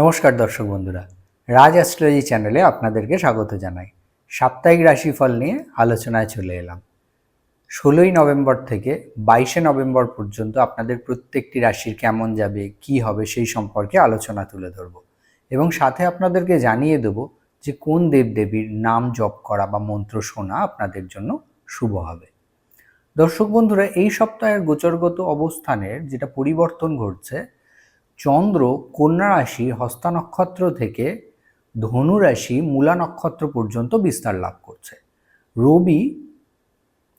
নমস্কার দর্শক বন্ধুরা, রাজ অ্যাস্ট্রোলজি চ্যানেলে আপনাদেরকে স্বাগত জানাই। সাপ্তাহিক রাশিফল নিয়ে আলোচনায় চলে এলাম। ষোলোই নভেম্বর থেকে বাইশে নভেম্বর পর্যন্ত আপনাদের প্রত্যেকটি রাশির কেমন যাবে, কি হবে সেই সম্পর্কে আলোচনা তুলে ধরব এবং সাথে আপনাদেরকে জানিয়ে দেব যে কোন দেবদেবীর নাম জপ করা বা মন্ত্র শোনা আপনাদের জন্য শুভ হবে। দর্শক বন্ধুরা, এই সপ্তাহের গোচরগত অবস্থানের যেটা পরিবর্তন ঘটছে চন্দ্র কন্যা রাশি হস্তা নক্ষত্র থেকে ধনু রাশি মূলা নক্ষত্র পর্যন্ত বিস্তার লাভ করছে। রবি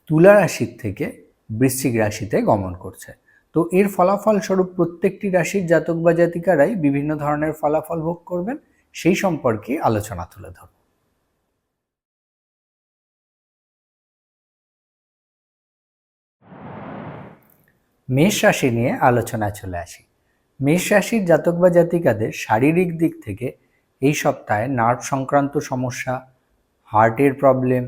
তুলা রাশির থেকে বৃশ্চিক রাশিতে গমন করছে। তো এর ফলাফল স্বরূপ প্রত্যেকটি রাশির জাতক বা জাতিকারাই বিভিন্ন ধরনের ফলাফল ভোগ করবেন, সেই সম্পর্কে আলোচনা তুলে ধরব। মেষ রাশি নিয়ে আলোচনায় চলে আসি। মেষ রাশির জাতক বা জাতিকাদের শারীরিক দিক থেকে এই সপ্তাহে নার্ভ সংক্রান্ত সমস্যা হার্টের প্রবলেম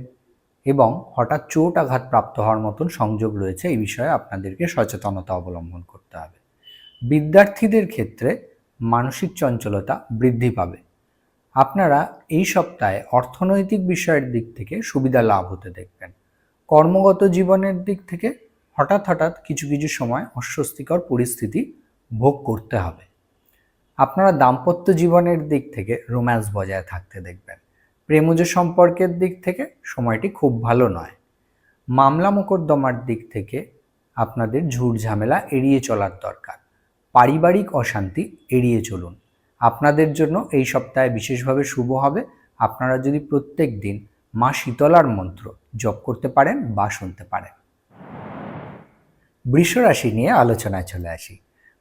এবং হঠাৎ চোট আঘাত প্রাপ্ত হওয়ার মতন সংযোগ রয়েছে। এই বিষয়ে আপনাদেরকে সচেতনতা অবলম্বন করতে হবে। বিদ্যার্থীদের ক্ষেত্রে মানসিক চঞ্চলতা বৃদ্ধি পাবে। আপনারা এই সপ্তাহে অর্থনৈতিক বিষয়ের দিক থেকে সুবিধা লাভ হতে দেখবেন। কর্মগত জীবনের দিক থেকে হঠাৎ হঠাৎ কিছু কিছু সময় অস্বস্তিকর পরিস্থিতি ভোগ করতে হবে। আপনারা দাম্পত্য জীবনের দিক থেকে রোম্যান্স বজায় থাকতে দেখবেন। প্রেমজ সম্পর্কের দিক থেকে সময়টি খুব ভালো নয়। মামলা মোকদ্দমার দিক থেকে আপনাদের ঝুট ঝামেলা এড়িয়ে চলার দরকার। পারিবারিক অশান্তি এড়িয়ে চলুন। আপনাদের জন্য এই সপ্তাহে বিশেষভাবে শুভ হবে। আপনারা যদি প্রত্যেক দিন মা শীতলার মন্ত্র জপ করতে পারেন বা শুনতে পারেন। বৃষ রাশি নিয়ে আলোচনায় চলে আসি।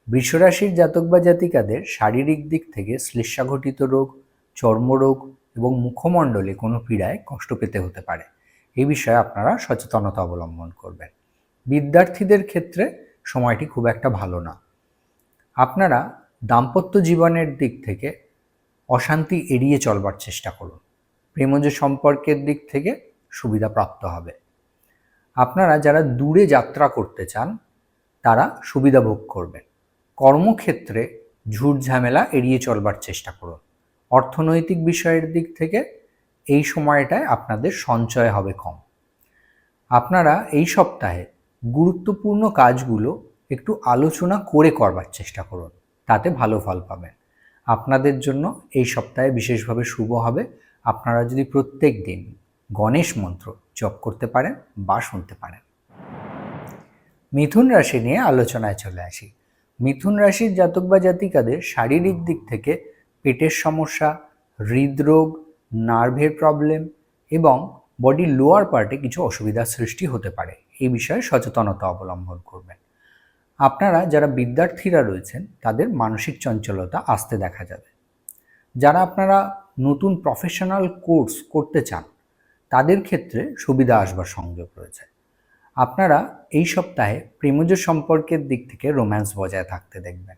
বৃষরাশির জাতক বা জাতিকাদের শারীরিক দিক থেকে শ্লেষাঘটিত রোগ, চর্মরোগ এবং মুখমণ্ডলে কোনো পীড়ায় কষ্ট পেতে হতে পারে। এই বিষয়ে আপনারা সচেতনতা অবলম্বন করবেন। বিদ্যার্থীদের ক্ষেত্রে সময়টি খুব একটা ভালো না। আপনারা দাম্পত্য জীবনের দিক থেকে অশান্তি এড়িয়ে চলবার চেষ্টা করুন। প্রেমজ সম্পর্কের দিক থেকে সুবিধা প্রাপ্ত হবে। আপনারা যারা দূরে যাত্রা করতে চান, তারা সুবিধা ভোগ করবেন। কর্মক্ষেত্রে ঝুট ঝামেলা এড়িয়ে চলবার চেষ্টা করুন। অর্থনৈতিক বিষয়ের দিক থেকে এই সময়টায় আপনাদের সঞ্চয় হবে কম। আপনারা এই সপ্তাহে গুরুত্বপূর্ণ কাজগুলো একটু আলোচনা করে করবার চেষ্টা করুন, তাতে ভালো ফল পাবেন। আপনাদের জন্য এই সপ্তাহে বিশেষভাবে শুভ হবে। আপনারা যদি প্রত্যেক দিন গণেশ মন্ত্র জপ করতে পারেন বা শুনতে পারেন। মিথুন রাশি নিয়ে আলোচনায় চলে আসি। মিথুন রাশির জাতক বা জাতিকাদের শারীরিক দিক থেকে পেটের সমস্যা হৃদরোগ নার্ভের প্রবলেম এবং বডির লোয়ার পার্টে কিছু অসুবিধার সৃষ্টি হতে পারে। এই বিষয়ে সচেতনতা অবলম্বন করবেন। আপনারা যারা বিদ্যার্থীরা রয়েছেন তাদের মানসিক চঞ্চলতা আসতে দেখা যাবে। যারা আপনারা নতুন প্রফেশনাল কোর্স করতে চান তাদের ক্ষেত্রে সুবিধা আসবার সংযোগ রয়েছে। আপনারা এই সপ্তাহে প্রেমজ সম্পর্কের দিক থেকে রোম্যান্স বজায় থাকতে দেখবেন।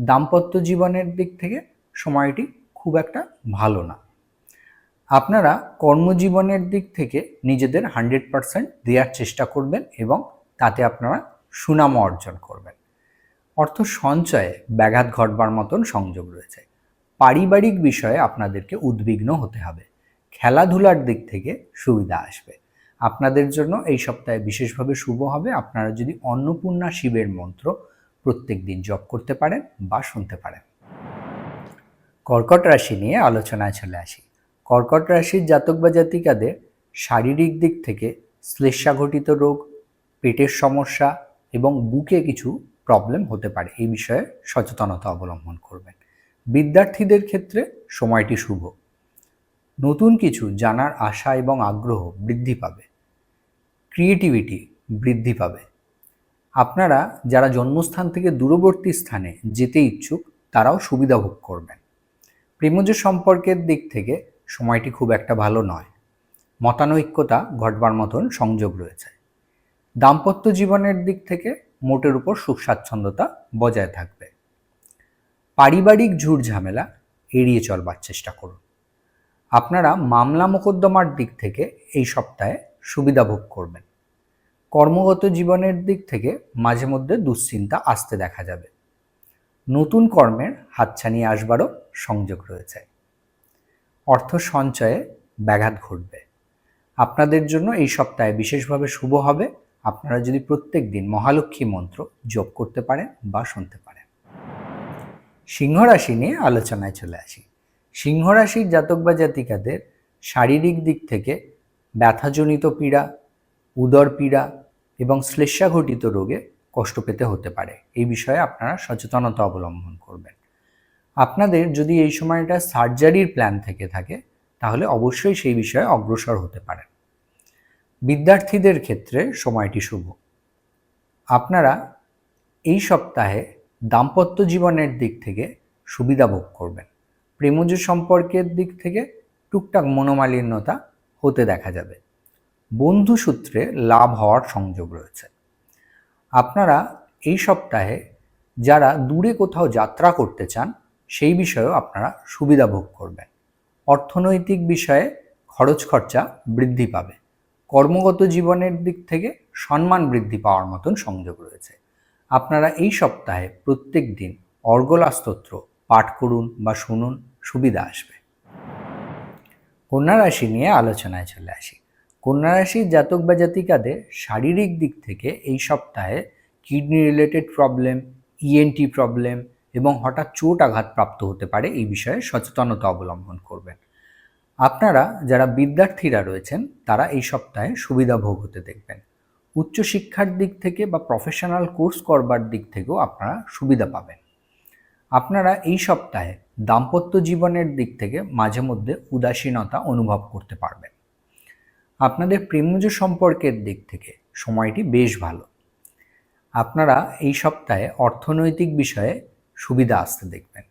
দাম্পত্য জীবনের দিক থেকে সময়টি খুব একটা ভালো না। আপনারা কর্মজীবনের দিক থেকে নিজেদের হান্ড্রেড পারসেন্ট দেওয়ার চেষ্টা করবেন এবং তাতে আপনারা সুনাম অর্জন করবেন। অর্থ সঞ্চয়ে ব্যাঘাত ঘটবার মতন সংযোগ রয়েছে। পারিবারিক বিষয়ে আপনাদেরকে উদ্বিগ্ন হতে হবে। খেলাধুলার দিক থেকে সুবিধা আসবে। আপনাদের জন্য এই সপ্তাহে বিশেষভাবে শুভ হবে। আপনারা যদি অন্নপূর্ণা শিবের মন্ত্র প্রত্যেক দিন জপ করতে পারেন বা শুনতে পারেন। কর্কট রাশি নিয়ে আলোচনায় চলে আসি। কর্কট রাশির জাতক বা জাতিকাদের শারীরিক দিক থেকে শ্লেষাঘটিত রোগ, পেটের সমস্যা এবং বুকে কিছু প্রবলেম হতে পারে। এই বিষয়ে সচেতনতা অবলম্বন করবেন। বিদ্যার্থীদের ক্ষেত্রে সময়টি শুভ। নতুন কিছু জানার আশা এবং আগ্রহ বৃদ্ধি পাবে। ক্রিয়েটিভিটি বৃদ্ধি পাবে। আপনারা যারা জন্মস্থান থেকে দূরবর্তী স্থানে যেতে ইচ্ছুক, তারাও সুবিধা ভোগ করবেন। প্রেমজ সম্পর্কের দিক থেকে সময়টি খুব একটা ভালো নয়। মতানৈক্যতা ঘটবার মতন সংযোগ রয়েছে। দাম্পত্য জীবনের দিক থেকে মোটের উপর সুখ স্বাচ্ছন্দ্যতা বজায় থাকবে। পারিবারিক ঝুট ঝামেলা এড়িয়ে চলবার চেষ্টা করুন। আপনারা মামলা মোকদ্দমার দিক থেকে এই সপ্তাহে সুবিধা ভোগ করবেন। কর্মগত জীবনের দিক থেকে মাঝে মধ্যে দুশ্চিন্তা আসতে দেখা যাবে। নতুন কর্মের হাতছানি আসবারও সংযোগ রয়েছে। অর্থ সঞ্চয়ে ব্যাঘাত ঘটবে। আপনাদের জন্য এই সপ্তাহে বিশেষভাবে শুভ হবে। আপনারা যদি প্রত্যেক দিন মহালক্ষ্মী মন্ত্র জপ করতে পারেন বা শুনতে পারেন। সিংহ রাশি নিয়ে আলোচনায় চলে আসি। সিংহ রাশির জাতক বা জাতিকাদের শারীরিক দিক থেকে ব্যথাজনিত পীড়া, উদর পীড়া এবং শ্লেষ্মাঘটিত রোগে কষ্ট পেতে হতে পারে। এই বিষয়ে আপনারা সচেতনতা অবলম্বন করবেন। আপনাদের যদি এই সময়টা সার্জারির প্ল্যান থেকে থাকে, তাহলে অবশ্যই সেই বিষয়ে অগ্রসর হতে পারেন। বিদ্যার্থীদের ক্ষেত্রে সময়টি শুভ। আপনারা এই সপ্তাহে দাম্পত্য জীবনের দিক থেকে সুবিধা ভোগ করবেন। প্রেমজ সম্পর্কের দিক থেকে টুকটাক মনোমালিন্যতা হতে দেখা যাবে। বন্ধু সূত্রে লাভ হওয়ার সংযোগ রয়েছে। আপনারা এই সপ্তাহে যারা দূরে কোথাও যাত্রা করতে চান, সেই বিষয়েও আপনারা সুবিধা ভোগ করবেন। অর্থনৈতিক বিষয়ে খরচ খরচা বৃদ্ধি পাবে। কর্মগত জীবনের দিক থেকে সম্মান বৃদ্ধি পাওয়ার মতন সংযোগ রয়েছে। আপনারা এই সপ্তাহে প্রত্যেক দিন অর্গলা স্তোত্র পাঠ করুন বা শুনুন, সুবিধা আসবে। কন্যা রাশি নিয়ে আলোচনায় চলে আসি। কন্যা রাশির জাতক বা জাতিকাদের শারীরিক দিক থেকে এই সপ্তাহে kidney related problem ENT problem এবং হঠাৎ চোট আঘাত প্রাপ্ত হতে পারে এই বিষয়ে সচেতনতা অবলম্বন করবেন। আপনারা যারা বিদ্যার্থীরা রয়েছেন, তারা এই সপ্তাহে সুবিধা ভোগ হতে দেখবেন। উচ্চশিক্ষার দিক থেকে বা প্রফেশনাল কোর্স করবার দিক থেকেও আপনারা সুবিধা পাবেন। আপনারা এই সপ্তাহে দাম্পত্য জীবনের দিক থেকে মাঝে মধ্যে উদাসীনতা অনুভব করতে পারবেন। আপনাদের প্রেমজ সম্পর্কের দিক থেকে সময়টি বেশ ভালো। আপনারা এই সপ্তাহে অর্থনৈতিক বিষয়ে সুবিধা আসতে দেখবেন।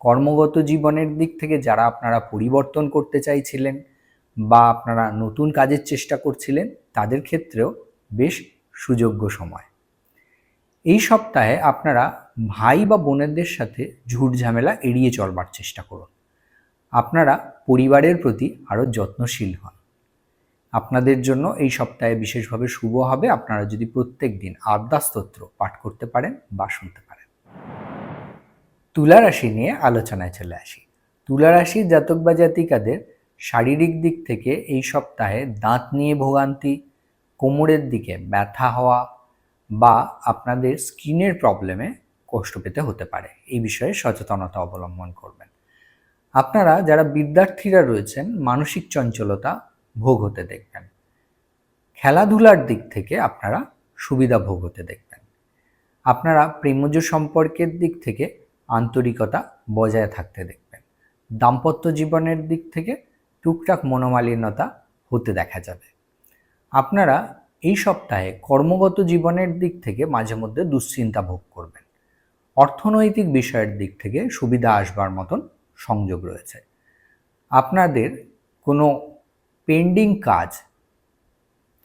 কর্মগত জীবনের দিক থেকে যারা আপনারা পরিবর্তন করতে চাইছিলেন বা আপনারা নতুন কাজের চেষ্টা করছিলেন, তাদের ক্ষেত্রেও বেশ সুযোগ্য সময়। এই সপ্তাহে আপনারা ভাই বা বোনেদের সাথে ঝুট ঝামেলা এড়িয়ে চলবার চেষ্টা করুন। আপনারা পরিবারের প্রতি আরও যত্নশীল হন। আপনাদের জন্য এই সপ্তাহে বিশেষভাবে শুভ হবে। আপনারা যদি প্রত্যেক দিন আদ্যাস্তোত্র পাঠ করতে পারেন বা শুনতে পারেন। তুলা রাশি নিয়ে আলোচনায় চলে আসি। তুলা রাশির জাতক বা জাতিকাদের শারীরিক দিক থেকে এই সপ্তাহে দাঁত নিয়ে ভোগান্তি, কোমরের দিকে ব্যথা হওয়া বা আপনাদের স্কিনের প্রবলেমে কষ্ট পেতে হতে পারে। এই বিষয়ে সচেতনতা অবলম্বন করবেন। আপনারা যারা বিদ্যার্থীরা রয়েছেন, মানসিক চঞ্চলতা ভোগ হতে দেখবেন। খেলাধুলার দিক থেকে আপনারা সুবিধা ভোগ হতে দেখবেন। আপনারা প্রেমজ সম্পর্কের দিক থেকে আন্তরিকতা বজায় থাকতে দেখবেন। দাম্পত্য জীবনের দিক থেকে টুকটাক মনোমালিন্যতা হতে দেখা যাবে। আপনারা এই সপ্তাহে কর্মগত জীবনের দিক থেকে মাঝে মধ্যে দুশ্চিন্তা ভোগ করবেন। অর্থনৈতিক বিষয়ের দিক থেকে সুবিধা আসবার মতন সংযোগ রয়েছে। আপনাদের কোনো পেন্ডিং কাজ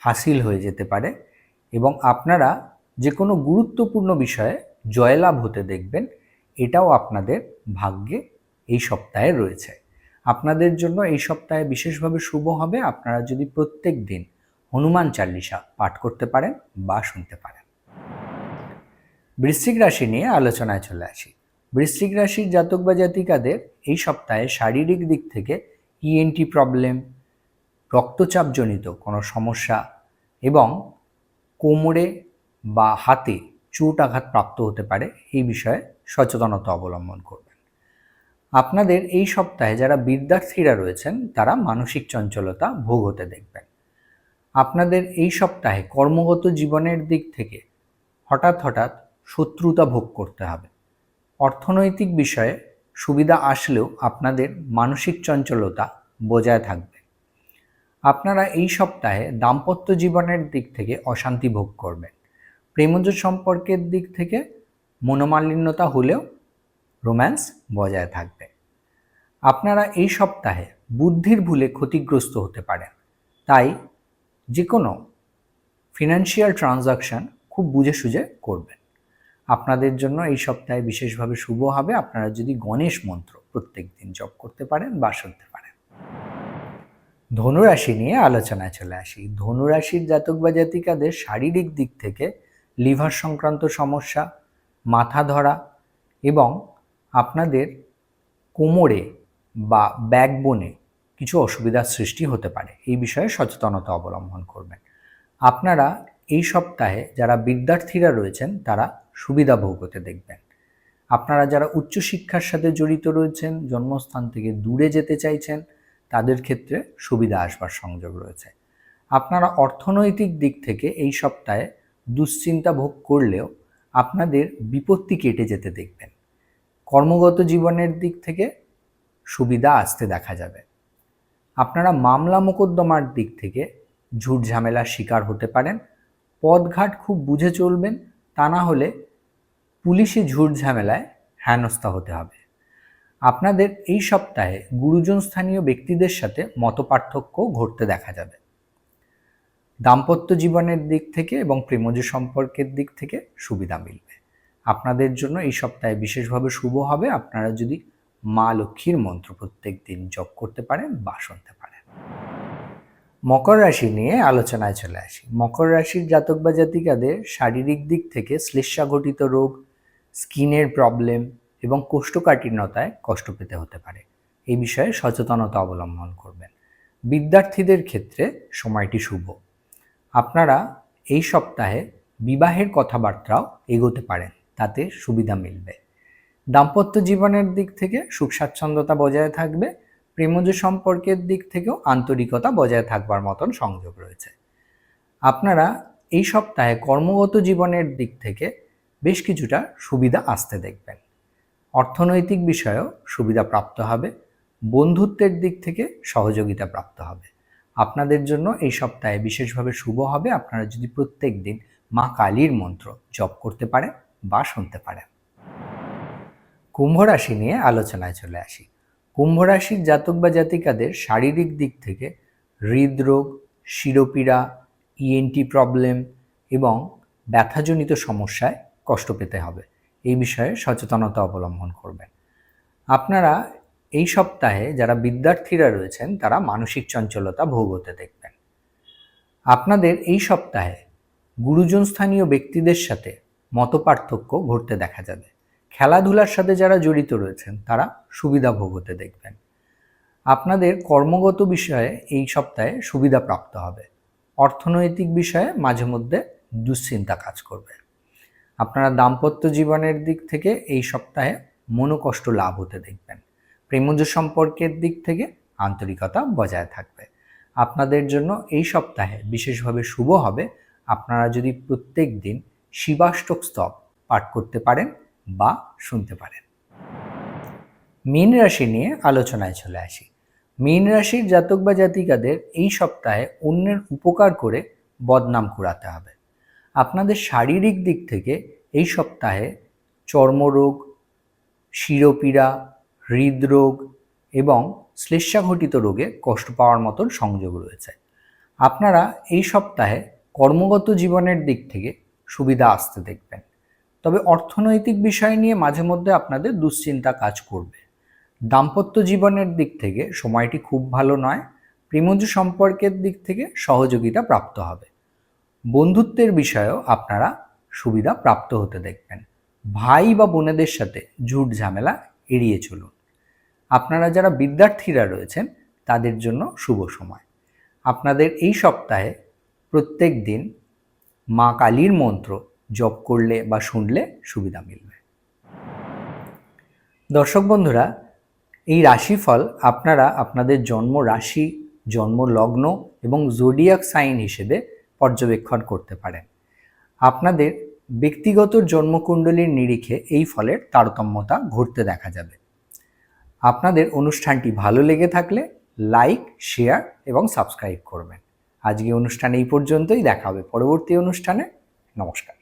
হাসিল হয়ে যেতে পারে এবং আপনারা যে কোনো গুরুত্বপূর্ণ বিষয়ে জয়লাভ হতে দেখবেন, এটাও আপনাদের ভাগ্যে এই সপ্তাহে রয়েছে। আপনাদের জন্য এই সপ্তাহে বিশেষভাবে শুভ হবে। আপনারা যদি প্রত্যেক দিন হনুমান চাল্লিশা পাঠ করতে পারেন বা শুনতে পারেন। বৃশ্চিক রাশি নিয়ে আলোচনায় চলে আসি। বৃশ্চিক রাশির জাতক বা জাতিকাদের এই সপ্তাহে শারীরিক দিক থেকে ইএনটি প্রবলেম রক্তচাপজনিত কোনো সমস্যা এবং কোমরে বা হাতে চোট আঘাত প্রাপ্ত হতে পারে এই বিষয়ে সচেতনতা অবলম্বন করবেন। আপনাদের এই সপ্তাহে যারা বিদ্যার্থীরা রয়েছেন, তারা মানসিক চঞ্চলতা ভোগ হতে দেখবেন। আপনাদের এই সপ্তাহে কর্মগত জীবনের দিক থেকে হঠাৎ হঠাৎ শত্রুতা ভোগ করতে হবে। অর্থনৈতিক বিষয়ে সুবিধা আসলেও আপনাদের মানসিক চঞ্চলতা বজায় থাকবে। আপনারা এই সপ্তাহে দাম্পত্য জীবনের দিক থেকে অশান্তি ভোগ করবেন। প্রেমজ সম্পর্কের দিক থেকে মনোমালিন্যতা হলেও রোম্যান্স বজায় থাকবে। আপনারা এই সপ্তাহে বুদ্ধির ভুলে ক্ষতিগ্রস্ত হতে পারেন। তাই যে কোনো ফিনান্সিয়াল ট্রানজাকশান খুব বুঝে সুঝে করবেন। আপনাদের জন্য এই সপ্তাহে বিশেষভাবে শুভ হবে। আপনারা যদি গণেশ মন্ত্র প্রত্যেক দিন জপ করতে পারেন বা শুনতে পারেন। ধনুরাশি নিয়ে আলোচনায় চলে আসি। ধনুরাশির জাতক বা জাতিকাদের শারীরিক দিক থেকে লিভার সংক্রান্ত সমস্যা, মাথা ধরা এবং আপনাদের কোমরে বা ব্যাকবোনে কিছু অসুবিধার সৃষ্টি হতে পারে। এই বিষয়ে সচেতনতা অবলম্বন করবেন। আপনারা এই সপ্তাহে যারা বিদ্যার্থীরা রয়েছেন, তারা সুবিধা ভোগ হতে দেখবেন। আপনারা যারা উচ্চশিক্ষার সাথে জড়িত রয়েছেন, জন্মস্থান থেকে দূরে যেতে চাইছেন, তাদের ক্ষেত্রে সুবিধা আসবার সংযোগ রয়েছে। আপনারা অর্থনৈতিক দিক থেকে এই সপ্তাহে দুশ্চিন্তা ভোগ করলেও আপনাদের বিপত্তি কেটে যেতে দেখবেন। কর্মগত জীবনের দিক থেকে সুবিধা আসতে দেখা যাবে। আপনারা মামলা মোকদ্দমার দিক থেকে ঝুট ঝামেলার শিকার হতে পারেন, পথঘাট খুব বুঝে চলবেন, তা না হলে পুলিশি ঝুট ঝামেলায় হেনস্থা হতে হবে। আপনাদের এই সপ্তাহে গুরুজন স্থানীয় ব্যক্তিদের সাথে মতপার্থক্য ঘটতে দেখা যাবে। দাম্পত্য জীবনের দিক থেকে এবং প্রেমজ সম্পর্কের দিক থেকে সুবিধা মিলবে। আপনাদের জন্য এই সপ্তাহে বিশেষভাবে শুভ হবে। আপনারা যদি মা লক্ষ্মীর মন্ত্র প্রত্যেক দিন জপ করতে পারেন বা শুনতে পারেন। মকর রাশি নিয়ে আলোচনায় চলে আসি। মকর রাশির জাতক বা জাতিকাদের শারীরিক দিক থেকে শ্লেষাঘটিত রোগ স্কিনের প্রবলেম এবং কোষ্ঠকাঠিন্যতায় কষ্ট পেতে হতে পারে। এই বিষয়ে সচেতনতা অবলম্বন করবেন। বিদ্যার্থীদের ক্ষেত্রে সময়টি শুভ। আপনারা এই সপ্তাহে বিবাহের কথাবার্তাও এগোতে পারেন। তাতে সুবিধা মিলবে। দাম্পত্য জীবনের দিক থেকে সুখ স্বাচ্ছন্দ্যতা বজায় থাকবে, প্রেমজ সম্পর্কের দিক থেকেও আন্তরিকতা বজায় থাকবার মতন সংযোগ রয়েছে। আপনারা এই সপ্তাহে কর্মগত জীবনের দিক থেকে বেশ কিছুটা সুবিধা আসতে দেখবেন। অর্থনৈতিক বিষয়েও সুবিধা প্রাপ্ত হবে, বন্ধুত্বের দিক থেকে সহযোগিতা প্রাপ্ত হবে। আপনাদের জন্য এই সপ্তাহে বিশেষভাবে শুভ হবে, আপনারা যদি প্রত্যেক দিন মা কালীর মন্ত্র জপ করতে পারেন বা শুনতে পারেন। কুম্ভ রাশি নিয়ে আলোচনায় চলে আসি। কুম্ভ রাশির জাতক বা জাতিকাদের শারীরিক দিক থেকে হৃদরোগ, শিরোপীড়া ইএনটি প্রবলেম এবং ব্যথাজনিত সমস্যায় কষ্ট পেতে হবে। এই বিষয়ে সচেতনতা অবলম্বন করবেন। আপনারা এই সপ্তাহে যারা বিদ্যার্থীরা রয়েছেন, তারা মানসিক চঞ্চলতা ভোগ হতে দেখবেন। আপনাদের এই সপ্তাহে গুরুজন স্থানীয় ব্যক্তিদের সাথে মতপার্থক্য ঘটতে দেখা যাবে। খেলাধুলার সাথে যারা জড়িত রয়েছেন, তারা সুবিধা ভোগ হতে দেখবেন। আপনাদের কর্মগত বিষয়ে এই সপ্তাহে সুবিধা প্রাপ্ত হবে। অর্থনৈতিক বিষয়ে মাঝে মধ্যে দুশ্চিন্তা কাজ করবে। আপনারা দাম্পত্য জীবনের দিক থেকে এই সপ্তাহে মনোকষ্ট লাভ হতে দেখবেন। প্রেমজ সম্পর্কের দিক থেকে আন্তরিকতা বজায় থাকবে। আপনাদের জন্য এই সপ্তাহে বিশেষভাবে শুভ হবে। আপনারা যদি প্রত্যেক দিন শিবাষ্টক স্তব পাঠ করতে পারেন বা শুনতে পারেন। মীন রাশি নিয়ে আলোচনায় চলে আসি। মীন রাশির জাতক বা জাতিকাদের এই সপ্তাহে অন্যের উপকার করে বদনাম কুড়াতে হবে। আপনাদের শারীরিক দিক থেকে এই সপ্তাহে চর্মরোগ, শিরোপীড়া, হৃদরোগ এবং শ্লেষাঘটিত রোগে কষ্ট পাওয়ার মতন সংযোগ রয়েছে। আপনারা এই সপ্তাহে কর্মগত জীবনের দিক থেকে সুবিধা আসতে দেখবেন। তবে অর্থনৈতিক বিষয় নিয়ে মাঝে মধ্যে আপনাদের দুশ্চিন্তা কাজ করবে। দাম্পত্য জীবনের দিক থেকে সময়টি খুব ভালো নয়, প্রেমজ সম্পর্কের দিক থেকে সহযোগিতা প্রাপ্ত হবে। বন্ধুত্বের বিষয়েও আপনারা সুবিধা প্রাপ্ত হতে দেখবেন। ভাই বা বোনেদের সাথে ঝুট ঝামেলা এড়িয়ে চলুন। আপনারা যারা বিদ্যার্থীরা রয়েছেন, তাদের জন্য শুভ সময়। আপনাদের এই সপ্তাহে প্রত্যেক দিন মা কালীর মন্ত্র জপ করলে বা শুনলে সুবিধা মিলবে। দর্শক বন্ধুরা, এই রাশিফল আপনারা আপনাদের জন্ম রাশি, জন্ম লগ্ন এবং জোডিয়াক সাইন হিসেবে পর্যবেক্ষণ করতে পারেন। আপনাদের ব্যক্তিগত জন্মকুণ্ডলীর নিরিখে এই ফলের তারতম্যতা ঘটতে দেখা যাবে। আপনাদের অনুষ্ঠানটি ভালো লেগে থাকলে লাইক, শেয়ার এবং সাবস্ক্রাইব করবেন। আজকে অনুষ্ঠান এই পর্যন্তই। দেখা হবে পরবর্তী অনুষ্ঠানে। নমস্কার।